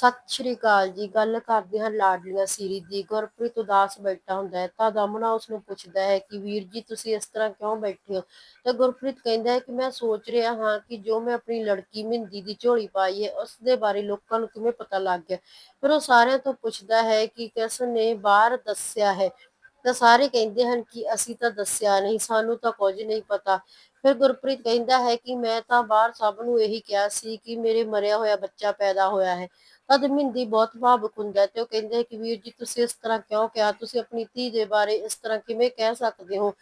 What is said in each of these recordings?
ਸਤਿ ਸ਼੍ਰੀ ਅਕਾਲ ਜੀ। ਗੱਲ ਕਰਦੇ ਹਾਂ ਲਾਡਲੀਆਂ ਸੀਰੀ ਦੀ। ਗੁਰਪ੍ਰੀਤ ਉਦਾਸ ਬੈਠਾ ਹੁੰਦਾ ਹੈ। ਤਾਂ ਦਮਨਾ ਉਸ ਨੂੰ ਪੁੱਛਦਾ ਹੈ ਕਿ ਵੀਰ ਜੀ, ਤੁਸੀਂ ਇਸ ਤਰ੍ਹਾਂ ਕਿਉਂ ਬੈਠੇ ਹੋ? ਤਾਂ ਗੁਰਪ੍ਰੀਤ ਕਹਿੰਦਾ ਹੈ ਕਿ ਮੈਂ ਸੋਚ ਰਿਹਾ ਹਾਂ ਕਿ ਜੋ ਮੈਂ ਆਪਣੀ ਲੜਕੀ ਮਿੰਦੀ ਦੀ ਝੋਲੀ ਪਾਈ ਹੈ, ਉਸ ਦੇ ਬਾਰੇ ਲੋਕਾਂ ਨੂੰ ਕਿਵੇਂ ਪਤਾ ਲੱਗ ਗਿਆ? ਫਿਰ ਉਹ ਸਾਰਿਆਂ ਤੋਂ ਪੁੱਛਦਾ ਹੈ ਕਿ ਕਿਸ ਨੇ ਬਾਹਰ ਦੱਸਿਆ ਹੈ। ਤਾਂ ਸਾਰੇ ਕਹਿੰਦੇ ਹਨ ਕਿ ਅਸੀਂ ਤਾਂ ਦੱਸਿਆ ਨਹੀਂ, ਸਾਨੂੰ ਤਾਂ ਕੁਝ ਨਹੀਂ ਪਤਾ। ਫਿਰ ਗੁਰਪ੍ਰੀਤ ਕਹਿੰਦਾ ਹੈ ਕਿ ਮੈਂ ਤਾਂ ਬਾਹਰ ਸਭ ਨੂੰ ਇਹੀ ਕਿਹਾ ਸੀ ਕਿ ਮੇਰੇ ਮਰਿਆ ਹੋਇਆ ਬੱਚਾ ਪੈਦਾ ਹੋਇਆ ਹੈ। ਤਦ ਮਿੰਦੀ ਬਹੁਤ ਭਾਵੁਕ ਹੁੰਦਾ ਤੇ ਉਹ ਕਹਿੰਦੇ ਕਿ ਵੀਰ ਜੀ ਤੁਸੀਂ ਇਸ ਤਰ੍ਹਾਂ ਕਿਉਂ ਕਿਹਾ? ਤੁਸੀਂ ਆਪਣੀ ਧੀ ਦੇ ਬਾਰੇ ਇਸ ਤਰ੍ਹਾਂ ਕਿਵੇਂ ਕਹਿ ਸਕਦੇ ਹੋ?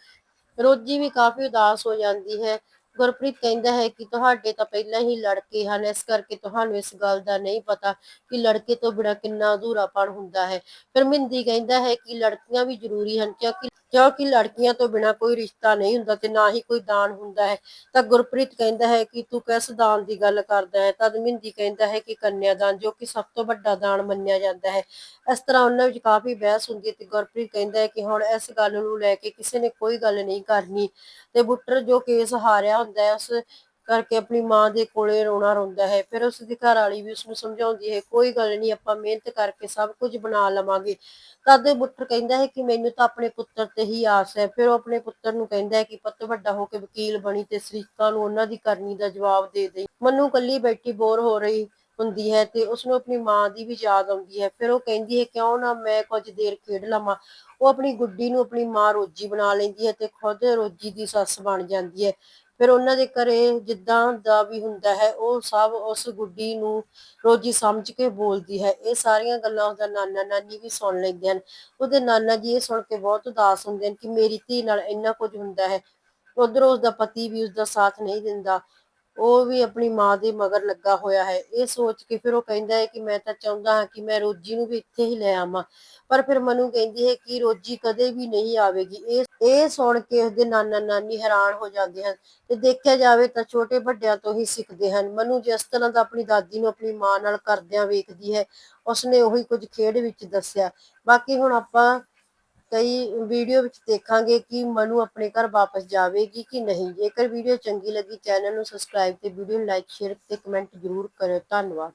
ਰੋਜੀ ਵੀ ਕਾਫੀ ਉਦਾਸ ਹੋ ਜਾਂਦੀ ਹੈ। ਗੁਰਪ੍ਰੀਤ ਕਹਿੰਦਾ ਹੈ ਕਿ ਤੁਹਾਡੇ ਤਾਂ ਪਹਿਲਾਂ ਹੀ ਲੜਕੇ ਹਨ, ਇਸ ਕਰਕੇ ਤੁਹਾਨੂੰ ਇਸ ਗੱਲ ਦਾ ਨਹੀਂ ਪਤਾ ਕਿ ਲੜਕੇ ਤੋਂ ਬਿਨਾਂ ਕਿੰਨਾ ਅਧੂਰਾਪਣ ਹੁੰਦਾ ਹੈ। ਫਿਰ ਮਿੰਦੀ ਕਹਿੰਦਾ ਹੈ ਕਿ ਲੜਕੀਆਂ ਵੀ ਜ਼ਰੂਰੀ ਹਨ ਕਿਉਂਕਿ ਕਿਉਂਕਿ ਲੜਕੀਆਂ ਤੋਂ ਬਿਨਾਂ ਕੋਈ ਰਿਸ਼ਤਾ ਨਹੀਂ ਹੁੰਦਾ ਤੇ ਨਾ ਹੀ ਕੋਈ ਦਾਨ ਹੁੰਦਾ ਹੈ। ਤਾਂ ਗੁਰਪ੍ਰੀਤ ਕਹਿੰਦਾ ਹੈ ਕਿ ਤੂੰ ਕਿਸ ਦਾਨ ਦੀ ਗੱਲ ਕਰਦਾ ਹੈ? ਤਦ ਮਿੰਦੀ ਕਹਿੰਦਾ ਹੈ ਕਿ ਕੰਨਿਆ ਦਾਨ, ਜੋ ਕਿ ਸਭ ਤੋਂ ਵੱਡਾ ਦਾਨ ਮੰਨਿਆ ਜਾਂਦਾ ਹੈ। ਇਸ ਤਰ੍ਹਾਂ ਉਹਨਾਂ ਵਿੱਚ ਕਾਫੀ ਬਹਿਸ ਹੁੰਦੀ ਹੈ ਤੇ ਗੁਰਪ੍ਰੀਤ ਕਹਿੰਦਾ ਹੈ ਕਿ ਹੁਣ ਇਸ ਗੱਲ ਨੂੰ ਲੈ ਕੇ ਕਿਸੇ ਨੇ ਕੋਈ ਗੱਲ ਨਹੀਂ ਕਰਨੀ ਤੇ ਬੁੱਟਰ ਜੋ ਕੇਸ ਹਾਰਿਆ ਹੁੰਦਾ ਹੈ, ਉਸ ਕਰਕੇ ਆਪਣੀ ਮਾਂ ਦੇ ਕੋਲੇ ਰੋਣਾ ਰੋਂਦਾ ਹੈ। ਫਿਰ ਉਸ ਦੀ ਘਰ ਵਾਲੀ ਵੀ ਉਸ ਨੂੰ ਸਮਝਾਉਂਦੀ ਹੈ, ਕੋਈ ਗੱਲ ਨਹੀਂ, ਆਪਾਂ ਮਿਹਨਤ ਕਰਕੇ ਸਭ ਕੁਝ ਬਣਾ ਲਵਾਂਗੇ। ਤਦ ਬੁੱਟਰ ਕਹਿੰਦਾ ਹੈ ਕਿ ਮੈਨੂੰ ਤਾਂ ਆਪਣੇ ਪੁੱਤਰ ਤੇ ਹੀ ਆਸ ਹੈ। ਫਿਰ ਉਹ ਆਪਣੇ ਪੁੱਤਰ ਨੂੰ ਕਹਿੰਦਾ ਹੈ ਕਿ ਪੁੱਤ ਵੱਡਾ ਹੋ ਕੇ ਵਕੀਲ ਬਣੀ ਤੇ ਸਰੀਕਾਂ ਨੂੰ ਉਹਨਾਂ ਦੀ ਕਰਨੀ ਦਾ ਜਵਾਬ ਦੇ ਦੇ ਮਨੂੰ ਕੱਲੀ ਬੈਠੀ ਬੋਰ ਹੋ ਰਹੀ ਹੁੰਦੀ ਹੈ ਤੇ ਉਸ ਨੂੰ ਆਪਣੀ ਮਾਂ ਦੀ ਵੀ ਯਾਦ ਆਉਂਦੀ ਹੈ। ਫਿਰ ਉਹ ਕਹਿੰਦੀ ਹੈ, ਕਿਉਂ ਨਾ ਮੈਂ ਕੁਝ ਦੇਰ ਖੇਡ ਲਵਾਂ? ਉਹ ਆਪਣੀ ਗੁੱਡੀ ਨੂੰ ਆਪਣੀ ਮਾਂ ਰੋਜੀ ਬਣਾ ਲੈਂਦੀ ਹੈ ਤੇ ਖੁਦ ਰੋਜੀ ਦੀ ਸੱਸ ਬਣ ਜਾਂਦੀ ਹੈ। ਫਿਰ ਉਹਨਾਂ ਦੇ ਘਰੇ ਜਿੱਦਾਂ ਦਾ ਵੀ ਹੁੰਦਾ ਹੈ, ਉਹ ਸਭ ਉਸ ਗੁੱਡੀ ਨੂੰ ਰੋਜੀ ਸਮਝ ਕੇ ਬੋਲਦੀ ਹੈ। ਇਹ ਸਾਰੀਆਂ ਗੱਲਾਂ ਉਹਦਾ ਨਾਨਾ ਨਾਨੀ ਵੀ ਸੁਣ ਲੈਂਦੇ ਹਨ। ਉਹਦੇ ਨਾਨਾ ਜੀ ਇਹ ਸੁਣ ਕੇ ਬਹੁਤ ਉਦਾਸ ਹੁੰਦੇ ਹਨ ਕਿ ਮੇਰੀ ਧੀ ਨਾਲ ਇੰਨਾ ਕੁਝ ਹੁੰਦਾ ਹੈ। ਉਧਰੋਂ ਉਸਦਾ ਪਤੀ ਵੀ ਉਸਦਾ ਸਾਥ ਨਹੀਂ ਦਿੰਦਾ। ਉਹ ਵੀ ਆਪਣੀ ਮਾਂ ਦੇ ਮਗਰ ਲੱਗਾ ਹੋਇਆ ਹੈ। ਇਹ ਸੋਚ ਕੇ ਫਿਰ ਉਹ ਕਹਿੰਦਾ ਹੈ ਕਿ ਮੈਂ ਤਾਂ ਚਾਹੁੰਦਾ ਹਾਂ ਕਿ ਮੈਂ ਰੋਜੀ ਨੂੰ ਵੀ ਇੱਥੇ ਹੀ ਲੈ ਆਵਾਂ। ਪਰ ਫਿਰ ਮਨੂ ਕਹਿੰਦੀ ਹੈ ਕਿ ਰੋਜੀ ਕਦੇ ਵੀ ਨਹੀਂ ਆਵੇਗੀ। ਇਹ ਇਹ ਸੁਣ ਕੇ ਉਸਦੇ ਨਾਨਾ ਨਾਨੀ ਹੈਰਾਨ ਹੋ ਜਾਂਦੇ ਹਨ ਤੇ ਦੇਖਿਆ ਜਾਵੇ ਤਾਂ ਛੋਟੇ ਵੱਡਿਆਂ ਤੋਂ ਹੀ ਸਿੱਖਦੇ ਹਨ। ਮਨੂ ਜਿਸ ਤਰ੍ਹਾਂ ਦਾ ਆਪਣੀ ਦਾਦੀ ਨੂੰ ਆਪਣੀ ਮਾਂ ਨਾਲ ਕਰਦਿਆਂ ਵੇਖਦੀ ਹੈ। ਉਸਨੇ ਉਹੀ ਕੁਝ ਖੇਡ ਵਿੱਚ ਦੱਸਿਆ। ਬਾਕੀ ਹੁਣ ਆਪਾਂ ਕਈ ਵੀਡੀਓ ਵਿੱਚ ਦੇਖਾਂਗੇ ਕਿ ਮਨੂ ਆਪਣੇ ਘਰ ਵਾਪਸ ਜਾਵੇਗੀ ਕਿ ਨਹੀਂ। ਜੇਕਰ ਵੀਡੀਓ ਚੰਗੀ ਲੱਗੀ ਚੈਨਲ ਨੂੰ ਸਬਸਕ੍ਰਾਈਬ ਤੇ ਵੀਡੀਓ ਨੂੰ ਲਾਈਕ ਸ਼ੇਅਰ ਤੇ ਕਮੈਂਟ ਜ਼ਰੂਰ ਕਰਿਓ। ਧੰਨਵਾਦ।